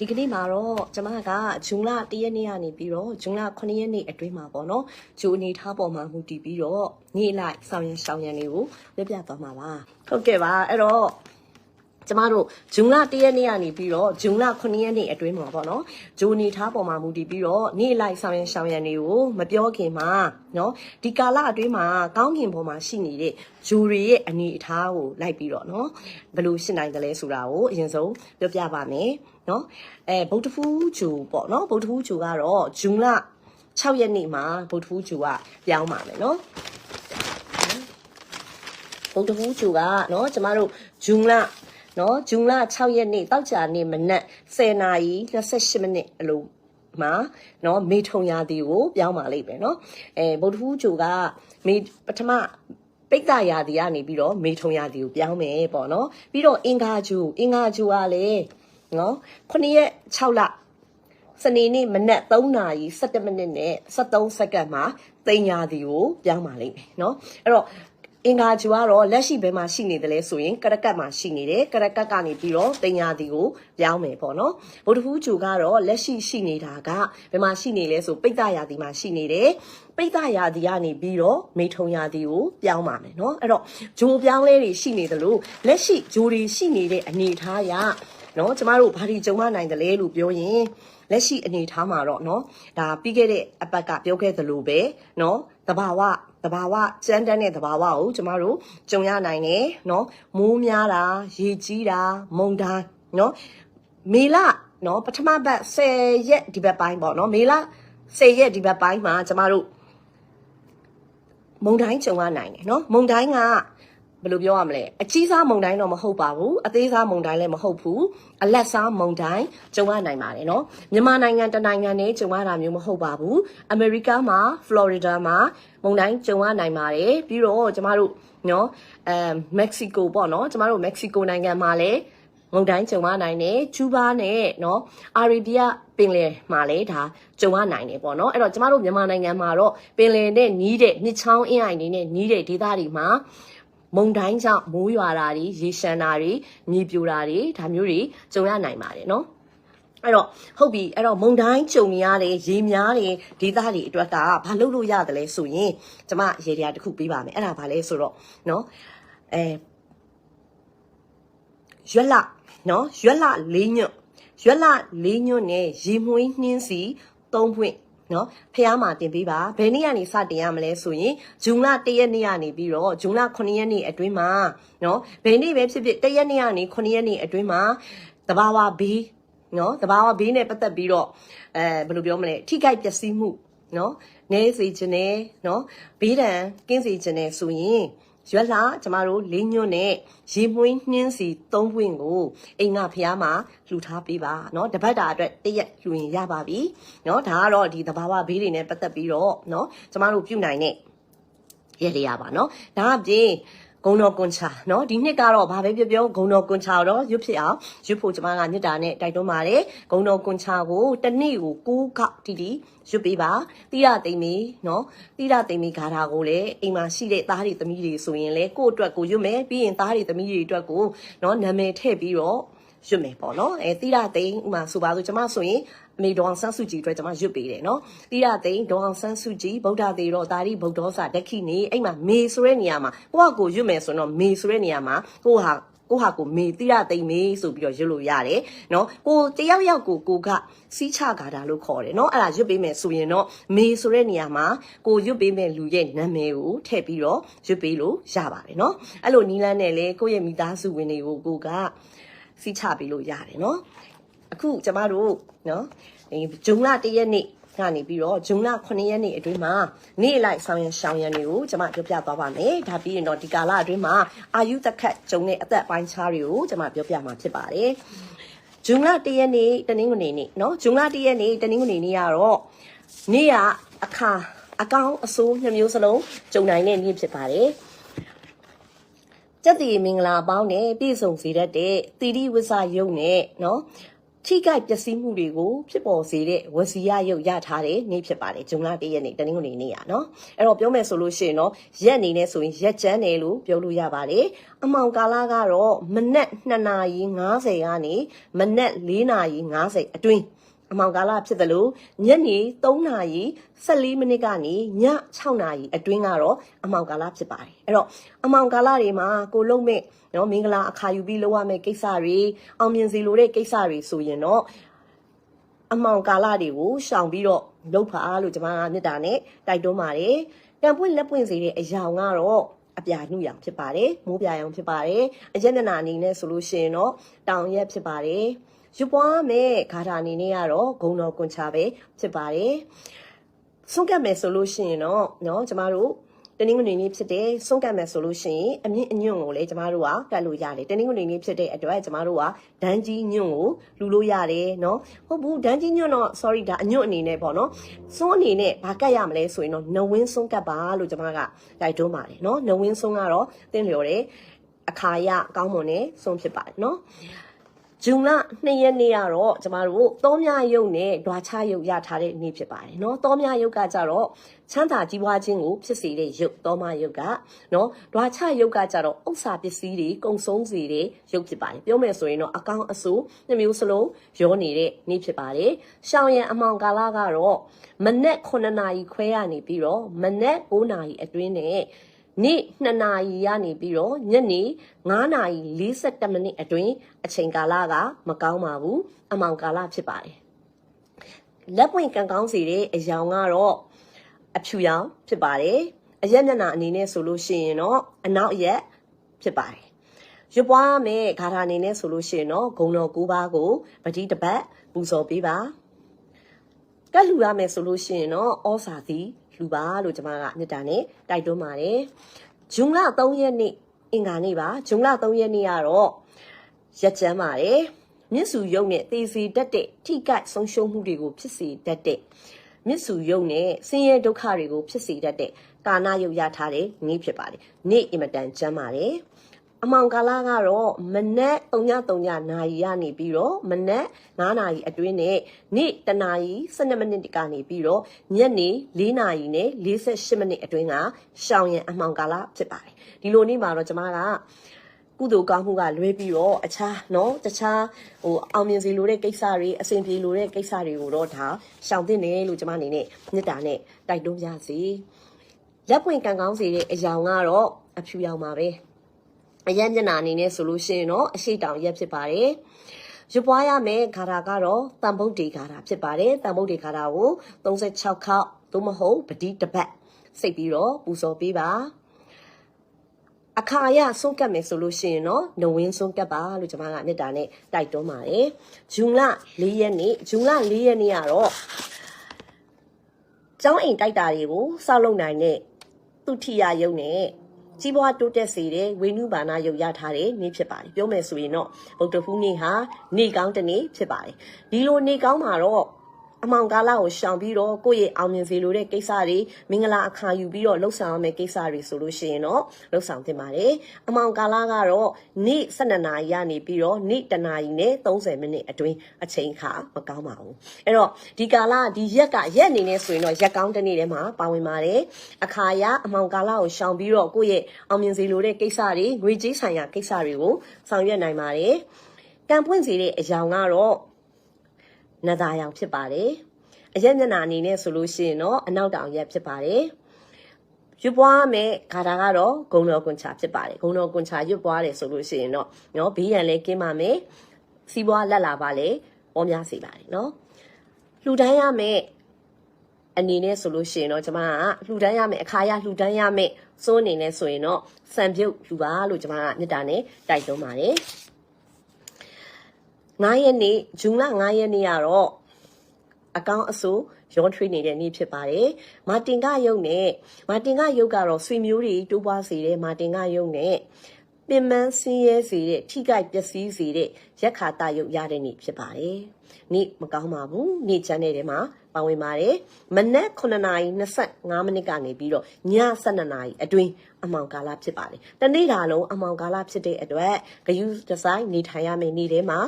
ဒီကနေ့မှာတော့ကျမကဂျွန်လ၁ရက်နေ့ကနေပြီးတော့ဂျွန်လ9ရက်နေ့အတွင်းမှာပေါ့နော်ဂျိုအနေထားပေါ်မှာမူတည်ပြီးတော့နေ့လိုက်ဆောင်ရန်ရှောင်ရန်တွေကိုပြပြသွားမှာပါဟုတ်ကဲ့ပါအဲ့တော့ ကျမတို့ဂျုံလ၁ရက်နေ့ကနေပြီးတော့ဂျုံလ9ရက်နေ့အတွင်းမှာပေါ့နော်ဂျိုနေထားပေါ်မှာမူတည်ပြီးတော့နေ့လိုက်ဆောင်ရန်ရှောင်ရန်တွေကိုမပြောခင်မှာနော်ဒီကာလအတွင်းမှာကောင်းကင်ပေါ်မှာရှိနေတဲ့ဂျိုတွေရဲ့အနေအထားကိုလိုက်ပြီးတော့နော်ဘယ်လိုရှင်းနိုင်တယ်လဲဆိုတာကိုအရင်ဆုံးပြောပြပါမယ်နော်အဲဗုဒ္ဓဖူးဂျိုပေါ့နော်ဗုဒ္ဓဖူးဂျိုကတော့ဂျုံလ6ရက်နေ့မှာဗုဒ္ဓဖူးဂျိုကပြောင်းပါမယ်နော်ဗုဒ္ဓဖူးဂျိုကနော်ကျမတို့ဂျုံလ เนาะဂျွန်လ6ရက်နေ့တောက်ကြနေ့မနက်10နာရီ28မိနစ်အလိုမှာเนาะမေထုံရာသီကိုပြောင်းပါလိမ့်မယ်เนาะအဲဗုဒ္ဓဟူးကျူကမေပထမပိတ်တရာသီကနေပြီးတော့မေထုံရာသီကိုပြောင်းမယ်ပေါ့เนาะပြီးတော့အင်္ဂါကျူအင်္ဂါကျူကလည်းเนาะ9ရက်6လ စနေနေ့မနက်3နာရီ17မိနစ်နဲ့73စက္ကန့်မှာတင်ညာဒီကိုပြောင်းပါလိမ့်မယ်เนาะအဲ့တော့ အင်္ဂါဂျူကတော့လက်ရှိဘယ်မှာရှိနေတယ်လဲဆိုရင်ကရကတ်မှာရှိနေတယ်ကရကတ်ကနေပြီးတော့တင်ညာဒီကိုပြောင်းမယ်ပေါ့နော်ဗုဒ္ဓဖူးဂျူကတော့လက်ရှိရှိနေတာကဘယ်မှာရှိနေလဲဆိုပိဋကရာသီမှာရှိနေတယ်ပိဋကရာသီကနေပြီးတော့မေထုံရာသီကိုပြောင်းပါမယ်เนาะအဲ့တော့ဂျိုပြောင်းလဲတွေရှိနေသလိုလက်ရှိဂျိုတွေရှိနေတဲ့အနေအထားအရเนาะကျမတို့ဘာဒီကြုံမနိုင်တယ်လဲလို့ပြောရင် လက်ရှိအနေထားမှာတော့เนาะဒါပြီးခဲ့တဲ့အပတ်ကပြောခဲ့သလိုပဲเนาะတဘာဝ တဘာဝကြမ်းတမ်းတဲ့တဘာဝကိုကျမတို့ကြုံရနိုင်တယ်နော်မိုးများတာရေကြီးတာမုန်တိုင်းနော်မေလနော်ပထမဘက်10ရက်ဒီဘက်ပိုင်းပေါ့နော်မေလ10ရက်ဒီဘက်ပိုင်းမှာကျမတို့မုန်တိုင်းကြုံရနိုင်တယ်နော်မုန်တိုင်းက ဘယ်လိုပြောရမလဲအကြီးစားမုန်တိုင်းတော့မဟုတ်ပါဘူးအသေးစားမုန်တိုင်းလည်းမဟုတ်ဘူးအလက်စားမုန်တိုင်းကြုံရနိုင်ပါတယ်เนาะမြန်မာနိုင်ငံတနိုင်ငံနဲ့ကြုံရတာမျိုးမဟုတ်ပါဘူးအမေရိကမှာဖလော်ရီဒါမှာမုန်တိုင်းကြုံရနိုင်ပါတယ်ပြီးတော့ကျမတို့เนาะအဲမက္ကဆီကိုပေါ့เนาะကျမတို့မက္ကဆီကိုနိုင်ငံမှာလည်းမုန်တိုင်းကြုံရနိုင်တယ်ကျူးဘားနဲ့เนาะအာရေဗီးယားပင်လယ်မှာလည်းဒါကြုံရနိုင်တယ်ပေါ့เนาะအဲ့တော့ကျမတို့မြန်မာနိုင်ငံမှာတော့ပင်လယ်နဲ့နီးတဲ့နှစ်ချောင်းအင်းအိုင်တွေနဲ့နီးတဲ့ဒေသတွေမှာ မုန်တိုင်းကြောင့်မိုးရွာတာတွေရေရှမ်းတာတွေမြေပြိုတာတွေဒါမျိုးတွေကြုံရနိုင်ပါတယ်เนาะအဲ့တော့ဟုတ်ပြီအဲ့တော့မုံတိုင်းကြုံနေရတဲ့ရေများတဲ့ဒေသတွေအတွက်ကဘာလုပ်လို့ရတယ်လဲဆိုရင်ကျမရေတရားတစ်ခုပေးပါမယ်အဲ့ဒါဘာလဲဆိုတော့เนาะအဲရွက်လနော်ရွက်လလေးညွတ်ရွက်လလေးညွတ်နဲ့ရေမွှေးနှင်းစီသုံးဖွင့် နော်ဖះမှာတင်ပေးပါဘယ်နေ့ကနေစတင်ရမလဲဆိုရင်ဂျွန်လ1ရက်နေ့ကနေပြီးတော့ဂျွန်လ9ရက်နေ့အတွင်းမှာနော်ဘယ်နေ့ပဲဖြစ်ဖြစ်1ရက်နေ့ကနေ9ရက်နေ့အတွင်းမှာတဘာဝဘေးနော်တဘာဝဘေးနဲ့ပတ်သက်ပြီးတော့အဲဘယ်လိုပြောမလဲထိခိုက်ပျက်စီးမှုနော်နဲစေခြင်းနဲ့နော်ဘေးဒဏ်ကင်းစေခြင်းနဲ့ဆိုရင် ရွက်လာကျမတို့လေးညွန့်နဲ့ရေမွှေးနှင်းစီသုံးပွင့်ကိုအိမ်ကဖျားမှာလှူထားပေးပါเนาะတပတ်တာအတွက်တရက်လှူရင်ရပါပြီเนาะဒါကတော့ဒီသဘာဝဘေးတွေနဲ့ပတ်သက်ပြီးတော့เนาะကျမတို့ပြုနိုင်တဲ့ရက်လေးရပါเนาะဒါအပြင် ဂုံတော်ကွန်ချာเนาะဒီနှစ်ကတော့ဘာပဲပြောပြောဂုံတော်ကွန်ချာတော့ရွတ်ဖြစ်အောင်ရွတ်ဖို့ကျမကညစ်တာနဲ့တိုက်တွန်းပါတယ်ဂုံတော်ကွန်ချာကိုတစ်နေ့ကို6ခေါက်တီတီရွတ်ပေးပါတိရသိမ့်မီเนาะတိရသိမ့်မီဂါထာကိုလည်းအိမ်မှာရှိတဲ့သားတွေသမီးတွေဆိုရင်လည်းကိုယ့်အတွက်ကိုရွတ်မယ်ပြီးရင်သားတွေသမီးတွေအတွက်ကိုเนาะနာမည်ထည့်ပြီးတော့ရွတ်မယ်ပေါ့နော်အဲတိရသိမ့်ဥမာဆိုပါဆိုကျမဆိုရင်အ မေဒေါအောင်ဆန်းစုကြည်အတွက်ကျွန်မရွတ်ပေးတယ်နော်တိရသိမ့်ဒေါအောင်ဆန်းစုကြည်ဗုဒ္ဓသေရောတာရိဗုဒ္ဓောစာဒက္ခိနေအဲ့မှာမေဆိုတဲ့နေရာမှာကိုယ့်ဟာကိုယ်ရွတ်မယ်ဆိုတော့မေဆိုတဲ့နေရာမှာကိုယ့်ဟာကိုဟာကိုမေတိရသိမ့်မေဆိုပြီးတော့ရွတ်လို့ရတယ်เนาะကိုတယောက်ယောက်ကိုကိုကစီးချကာတာလို့ခေါ်တယ်เนาะအဲ့ဒါရွတ်ပေးမယ်ဆိုရင်တော့မေဆိုတဲ့နေရာမှာကိုရွတ်ပေးမယ်လူရဲ့နာမည်ကိုထည့်ပြီးတော့ရွတ်ပေးလို့ရပါတယ်เนาะအဲ့လိုနီးလန်းနဲ့လေကိုယ့်ရဲ့မိသားစုဝင်တွေကိုကိုကစီးချပေးလို့ရတယ်เนาะ အခုကျမတို့နော်ဒီဂျုံလ၁ရက်နေ့ကနေပြီးတော့ဂျုံလ9ရက်နေ့အတွင်းမှာနေ့လိုက်ဆောင်ရန်ရှောင်ရန်တွေကိုကျွန်မပြောပြသွားပါမယ်။ဒါပြီးရင်တော့ဒီကာလအတွင်းမှာအာယုသက်ခတ်ဂျုံနဲ့အသက်ပိုင်းခြားတွေကိုကျွန်မပြောပြမှာဖြစ်ပါတယ်။ဂျုံလ1ရက်နေ့တနင်္ဂနွေနေ့နော်ဂျုံလ1ရက်နေ့တနင်္ဂနွေနေ့ကတော့နေ့ကအခါအကောင်အဆိုးနှမျိုးစလုံးဂျုံနိုင်တဲ့နေ့ဖြစ်ပါတယ်။ကျက်တီမင်္ဂလာပေါင်းနဲ့ပြည့်စုံစေတတ်တဲ့သီရိဝဇယုံနဲ့နော် ထိခိုက်ပျက်စီးမှုတွေကိုဖြစ်ပေါ်စေတဲ့ဝစီရရုပ်ရထားတဲ့နေ့ဖြစ်ပါတယ်ဂျုံလ၁ရက်နေ့တနင်္ဂနွေနေ့ရနော်အဲ့တော့ပြောမယ်ဆိုလို့ရှိရင်တော့ရက်နေနဲ့ဆိုရင်ရက်ကျန်းတယ်လို့ပြောလို့ရပါတယ်အမှောင်ကာလကတော့မနက်2နာရီ90ကနေမနက်4နာရီ90အတွင်း အမောင်ကာလဖြစ်တယ်လို့ညနေ3နာရီ14မိနစ်ကနေည6နာရီအတွင်းကတော့အမောင်ကာလဖြစ်ပါတယ်အဲ့တော့အမောင်ကာလတွေမှာကိုလုံးမဲ့နော်မင်္ဂလာအခါယူပြီးလုပ်ရမယ့်ကိစ္စတွေအောင်မြင်စီလိုတဲ့ကိစ္စတွေဆိုရင်တော့အမောင်ကာလတွေကိုရှောင်ပြီးတော့လုပ်ပါလို့ကျွန်မကမေတ္တာနဲ့တိုက်တွန်းပါတယ်။ကံပွင့်လက်ပွင့်စေတဲ့အရာကတော့အပြာနှုရောင်ဖြစ်ပါတယ်။မိုးပြာရောင်ဖြစ်ပါတယ်။အရက်နနာအနေနဲ့ဆိုလို့ရှိရင်တော့တောင်ရက်ဖြစ်ပါတယ်။ ရွပွားမဲ့ဂါထာအနေနဲ့ကတော့ဂုံတော်ကွန်ချာပဲဖြစ်ပါတယ်။ဆုံးကတ်မယ်ဆိုလို့ရှိရင်တော့เนาะကျမတို့တနင်္ဂနွေနေ့ဖြစ်တဲ့ဆုံးကတ်မယ်ဆိုလို့ရှိရင်အမြင့်အညွန့်ကိုလည်းကျမတို့ကကတ်လို့ရတယ်တနင်္ဂနွေနေ့ဖြစ်တဲ့အတွက်ကျမတို့ကဒန်းကြီးညွန့်ကိုလူလို့ရတယ်เนาะဟုတ်ဘူးဒန်းကြီးညွန့်တော့ sorry ဒါအညွန့်အနေနဲ့ပေါ့နော်စွန်းအနေနဲ့ဘာကတ်ရမလဲဆိုရင်တော့နဝင်းဆုံးကတ်ပါလို့ကျမကတိုက်တွန်းပါတယ်เนาะနဝင်းဆုံးကတော့တင်းလျော်တယ်အခါရကောင်းမွန်တဲ့ဆုံးဖြစ်ပါတယ်เนาะ ဂျုံလ2ရက်နေ့ကတော့ကျမတို့တောမြရုပ်နဲ့ဓွာချရုပ်ရထားတဲ့နေ့ဖြစ်ပါတယ်เนาะတောမြရုပ်ကကြတော့ချမ်းသာကြီးပွားခြင်းကိုဖြစ်စေတဲ့ရုပ်တောမရုပ်ကเนาะဓွာချရုပ်ကကြတော့ဥစ္စာပစ္စည်းတွေကုံဆုံးစေတဲ့ရုပ်ဖြစ်ပါတယ်ပြောမယ်ဆိုရင်တော့အကောင်အဆိုးနှစ်မျိုးစလုံးရောနေတဲ့နေ့ဖြစ်ပါတယ်ရှောင်းရံအမောင်ကာလကတော့မနက်9နာရီခွဲရနေပြီးတော့မနက်9နာရီအတွင်းနဲ့ နေ့2နာရီရနေပြီးတော့ညနေ9နာရီ42မိနစ်အတွင်းအချိန်ကာလကမကောင်းပါဘူးအမောင်ကာလဖြစ်ပါတယ်လက်ပွင့်ကံကောင်းစေတဲ့အယောင်ကတော့အဖြူရောင်ဖြစ်ပါတယ်အရက်မျက်နှာအနေနဲ့ဆိုလို့ရှိရင်တော့အနောက်အရက်ဖြစ်ပါတယ်ရွပွားမဲ့ဂါထာအနေနဲ့ဆိုလို့ရှိရင်တော့ဂုံတော်၉ပါးကိုပတိတပတ်ပူဇော်ပေးပါကတ်လှူရမယ်ဆိုလို့ရှိရင်တော့ဩစာသည် လှူပါလို့ကျွန်မကမေတ္တာနဲ့တိုက်တွန်းပါတယ်ဂျွန်လ3ရက်နေ့အင်္ဂါနေ့ပါဂျွန်လ3ရက်နေ့ကတော့ရက်ကျမ်းပါတယ်မြစ်စုရုပ်နဲ့သေစီတတ်တဲ့ထိကိုက်ဆုံးရှုံးမှုတွေကိုဖြစ်စေတတ်တဲ့မြစ်စုရုပ်နဲ့ဆင်းရဲဒုက္ခတွေကိုဖြစ်စေတတ်တဲ့ကာနာယုတ်ရထားတဲ့နေ့ဖြစ်ပါတယ်နေ့အင်မတန်ကျမ်းပါတယ် အမောင်ကာလာကတော့မနက်3:3နာရီကနေပြီးတော့မနက်9နာရီအတွင်းနဲ့နေ့တနာရီ12မိနစ်ကနေပြီးတော့ညနေ4နာရီနဲ့48မိနစ်အတွင်းကရှောင်းရံအမောင်ကာလာဖြစ်ပါတယ်ဒီလိုနေ့မှာတော့ကျွန်မကကုသိုလ်ကောင်းမှုကလွဲပြီးတော့အခြားเนาะတခြားဟိုအောင်မြင်စီလိုတဲ့ကိစ္စတွေအဆင်ပြေလိုတဲ့ကိစ္စတွေကိုတော့ဒါရှောင်တင်တယ်လို့ကျွန်မအနေနဲ့မေတ္တာနဲ့တိုက်တွန်းကြစီလက်ပွင့်ကံကောင်းစေတဲ့အယောင်ကတော့အဖြူရောင်ပါပဲ အရက်မျက်နှာအနေနဲ့ဆိုလို့ရှိရင်တော့အရှိတောင်ရက်ဖြစ်ပါတယ်ရွပွားရမယ်ဂါထာကတော့တန်ဗုဒ္ဓေဂါထာဖြစ်ပါတယ်တန်ဗုဒ္ဓေဂါထာကို36ခေါက်သို့မဟုတ်ပတိတပတ်စိတ်ပြီးတော့ပူဇော်ပေးပါအခါရဆုံးကတ်မယ်ဆိုလို့ရှိရင်တော့နဝင်းဆုံးကတ်ပါလို့ကျွန်မကမေတ္တာနဲ့တိုက်တွန်းပါတယ်ဂျုံလ၄ရက်နေ့ဂျုံလ၄ရက်နေ့ကတော့ကျောင်းအိမ်တိုက်တာတွေကိုစောက်လုပ်နိုင်တဲ့သူထီယာယုံနဲ့ ကြီးပွားတိုးတက်စေတဲ့ဝိနုဘာနာယုတ်ရထားတဲ့နေ့ဖြစ်ပါတယ်ပြောမယ်ဆိုရင်တော့ဗုဒ္ဓဖူးနေ့ဟာနေ့ကောင်းတစ်နေ့ဖြစ်ပါတယ်ဒီလိုနေ့ကောင်းမှာတော့ အမောင်ကာလကိုရှောင်ပြီးတော့ကိုယ့်ရဲ့အောင်မြင်စေလိုတဲ့ကိစ္စတွေမင်္ဂလာအခါယူပြီးတော့လှုပ်ဆောင်ရမယ့်ကိစ္စတွေဆိုလို့ရှိရင်တော့လှုပ်ဆောင်သင့်ပါတယ်အမောင်ကာလကတော့နေ့12နာရီကနေပြီးတော့နေ့1နာရီနဲ့30မိနစ်အတွင်းအချိန်ခါမကောင်းပါဘူးအဲ့တော့ဒီကာလဒီရက်ကရက်အနေနဲ့ဆိုရင်တော့ရက်ကောင်းတစ်နေ့ထဲမှာပါဝင်ပါတယ်အခါရအမောင်ကာလကိုရှောင်ပြီးတော့ကိုယ့်ရဲ့အောင်မြင်စေလိုတဲ့ကိစ္စတွေငွေကြေးဆိုင်ရာကိစ္စတွေကိုဆောင်ရွက်နိုင်ပါတယ်ကံပွင့်စေတဲ့အကြောင်းကတော့ နသာရောင်ဖြစ်ပါတယ်အရက်မျက်နှာအနေနဲ့ဆိုလို့ရှိရင်တော့အနောက်တောင်ရက်ဖြစ်ပါတယ်ရွပွားမယ်ခါတာကတော့ဂုံတော်ကွန်ချာဖြစ်ပါတယ်ဂုံတော်ကွန်ချာရွပွားတယ်ဆိုလို့ရှိရင်တော့နော်ဘေးရန်လည်းကင်းပါမယ်စီးပွားလက်လာပါလေပေါ်များစေပါတယ်နော်လှူဒန်းရမယ်အနေနဲ့ဆိုလို့ရှိရင်တော့ကျမကလှူဒန်းရမယ်အခါရလှူဒန်းရမယ်စိုးအနေနဲ့ဆိုရင်တော့စံပြုတ်လှူပါလို့ကျမကမေတ္တာနဲ့တိုက်တွန်းပါတယ် 9ရက်နေ့ဂျွန်လ9ရက်နေ့ကတော့အကောင်းအဆိုးရောထွေးနေတဲ့နေ့ဖြစ်ပါတယ်။မာတင်ကယုတ်နဲ့မာတင်ကယုတ်ကတော့ဆွေမျိုးတွေတိုးပွားစေတဲ့မာတင်ကယုတ်နဲ့ပင်မဆင်းရဲစေတဲ့ထိခိုက်ပျက်စီးစေတဲ့ရက်ခါတယုတ်ရတဲ့နေ့ဖြစ်ပါတယ်။ နေ့မကောင်းပါဘူး။နေ့ချမ်းတဲ့ထဲမှာပါဝင်ပါတယ်။မနက်9:25မိနစ်ကနေပြီးတော့ည12:00နာရီအတွင်းအမောင်ကာလဖြစ်ပါတယ်။တနေ့တာလုံးအမောင်ကာလဖြစ်တဲ့အတွက်ဂယုဒီဇိုင်းနေထိုင်ရမယ့်နေ့ထဲမှာ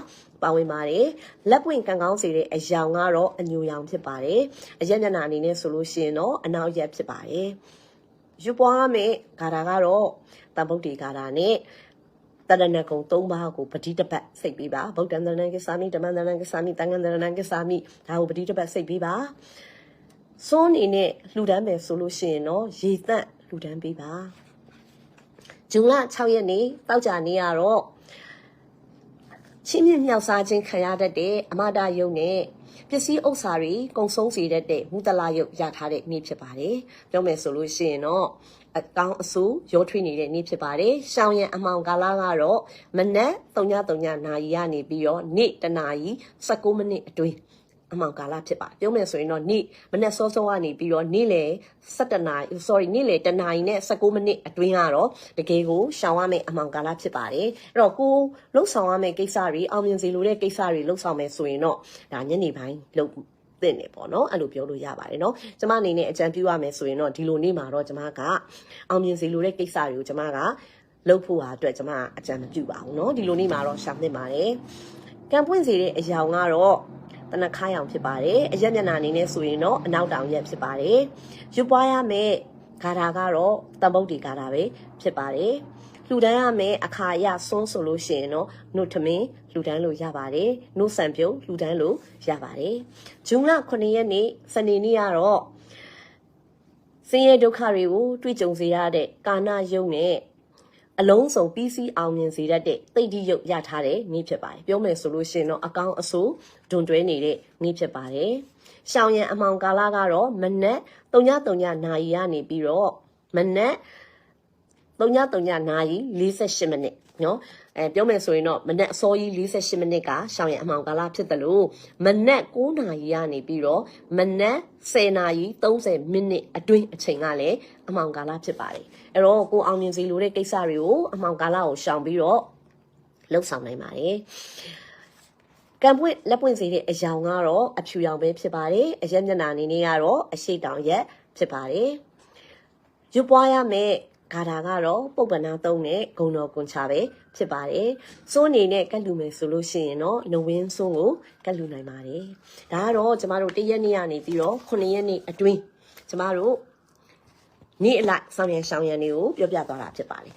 ပါဝင်ပါတယ်လက်ပွင့်ကံကောင်းစေတဲ့အယောင်ကတော့အညူရောင်ဖြစ်ပါတယ်အရက်မျက်နှာအနေနဲ့ဆိုလို့ရှိရင်တော့အနောက်ရက်ဖြစ်ပါတယ်ယူပွားရမယ့်ဂါထာကတော့တန်ဗုဒ္ဓေဂါထာနဲ့ တရဏဂုံ၃ပါးကိုပတိတပတ်စိတ်ပြီးပါဗုဒ္ဓံတရဏကိသာမိဓမ္မံတရဏကိသာမိတန်ခါတရဏကိသာမိဒါကိုပတိတပတ်စိတ်ပြီးပါစွန်းအနေနဲ့လှူဒန်းမယ်ဆိုလို့ရှိရင်တော့ရေသန့်လှူဒန်းပေးပါဂျွန်လ6ရက်နေ့တောက်ကြနေ့ကတော့ချင်းမြင့်မြောက်စားခြင်းခံရတတ်တဲ့အမတာယုံနဲ့ပစ္စည်းဥစ္စာတွေကုံဆုံးစေတတ်တဲ့မူတလာယုတ်ရထားတဲ့နေ့ဖြစ်ပါတယ်ပြောမယ်ဆိုလို့ရှိရင်တော့ အကောင်းအဆိုးရောထွေးနေတဲ့နေ့ဖြစ်ပါတယ်။ရှောင်းရံအမောင်ကာလကတော့မနက်3:3နာရီကနေပြီးတော့နေ့တနာရီ16မိနစ်အတွင်းအမောင်ကာလဖြစ်ပါတယ်။ပြောမယ်ဆိုရင်တော့နေ့မနက်စောစောကနေပြီးတော့နေ့လယ်17နာရီ sorry နေ့လယ်တနာရီနဲ့16မိနစ်အတွင်းကတော့တကယ်ကိုရှောင်းရမယ့်အမောင်ကာလဖြစ်ပါတယ်။အဲ့တော့ကိုလှုပ်ဆောင်ရမယ့်ကိစ္စတွေအောင်မြင်စေလိုတဲ့ကိစ္စတွေလှုပ်ဆောင်မယ်ဆိုရင်တော့ဒါညနေပိုင်းလှုပ် သင့်တယ်ပေါ့နော်အဲ့လိုပြောလို့ရပါတယ်နော်ကျမအနေနဲ့အကြံပြုရမယ်ဆိုရင်တော့ဒီလိုနေ့မှာတော့ကျမကအောင်မြင်စေလိုတဲ့ကိစ္စတွေကိုကျမကလုပ်ဖို့ဟာအတွက်ကျမအကြံမပြုပါဘူးနော်ဒီလိုနေ့မှာတော့ရှာနှစ်ပါတယ်ကံပွင့်စေတဲ့အယောင်ကတော့တနခါရောင်ဖြစ်ပါတယ်အရက်မျက်နှာအနေနဲ့ဆိုရင်တော့အနောက်တောင်ရက်ဖြစ်ပါတယ်ရွပွားရမယ့်ဂါထာကတော့တမ္ပုတ်ဒီဂါထာပဲဖြစ်ပါတယ် လှူဒန်းရမယ်အခါရဆွန်းဆိုလို့ရှိရင်တော့နှုတ်ထမင်းလှူဒန်းလို့ရပါတယ်နှုတ်ဆံပြုံးလှူဒန်းလို့ရပါတယ်ဂျွန်လ9ရက်နေ့စနေနေ့ကတော့ဆင်းရဲဒုက္ခတွေကိုတွေ့ကြုံစေရတဲ့ကာနာယုံနဲ့အလုံးစုံပြီးစီးအောင်မြင်စေတတ်တဲ့တိတ်တိရုပ်ရထားတဲ့နေ့ဖြစ်ပါတယ်ပြောမယ်ဆိုလို့ရှိရင်တော့အကောင်းအဆိုးဒွန်တွဲနေတဲ့နေ့ဖြစ်ပါတယ်ရှောင်းရံအမောင်ကာလကတော့မနက်3:3နာရီကနေပြီးတော့မနက် 3:3နာရီ48မိနစ်နော်အဲပြောမယ်ဆိုရင်တော့မနက်အစောကြီး48မိနစ်ကရှောင်းရံအမောင်ကာလဖြစ်တယ်လို့မနက်9နာရီကနေပြီးတော့မနက်10နာရီ30မိနစ်အတွင်းအချိန်ကလည်းအမောင်ကာလဖြစ်ပါတယ်အဲ့တော့ကိုအောင်မြင်စီလိုတဲ့ကိစ္စတွေကိုအမောင်ကာလကိုရှောင်ပြီးတော့လှုပ်ဆောင်နိုင်ပါတယ်ကံပွင့်လက်ပွင့်စေတဲ့အယောင်ကတော့အဖြူရောင်ပဲဖြစ်ပါတယ်အရက်မျက်နှာအနေနဲ့ကတော့အရှိတောင်ရက်ဖြစ်ပါတယ်ရွပွားရမယ့် ဂါထာကတော့ပုပ္ပနာသုံးနဲ့ဂုံတော်ကွန်ချပဲဖြစ်ပါတယ်။စိုးအနေနဲ့ကတ်လူမယ်ဆိုလို့ရှိရင်တော့နဝင်းစိုးကိုကတ်လူနိုင်ပါတယ်။ဒါကတော့ကျမတို့တရက်နေ့ကနေပြီးတော့9ရက်နေ့အတွင်းကျမတို့နေ့အလိုက်ဆောင်ရန်ရှောင်းရန်တွေကိုပြောပြသွားတာဖြစ်ပါတယ်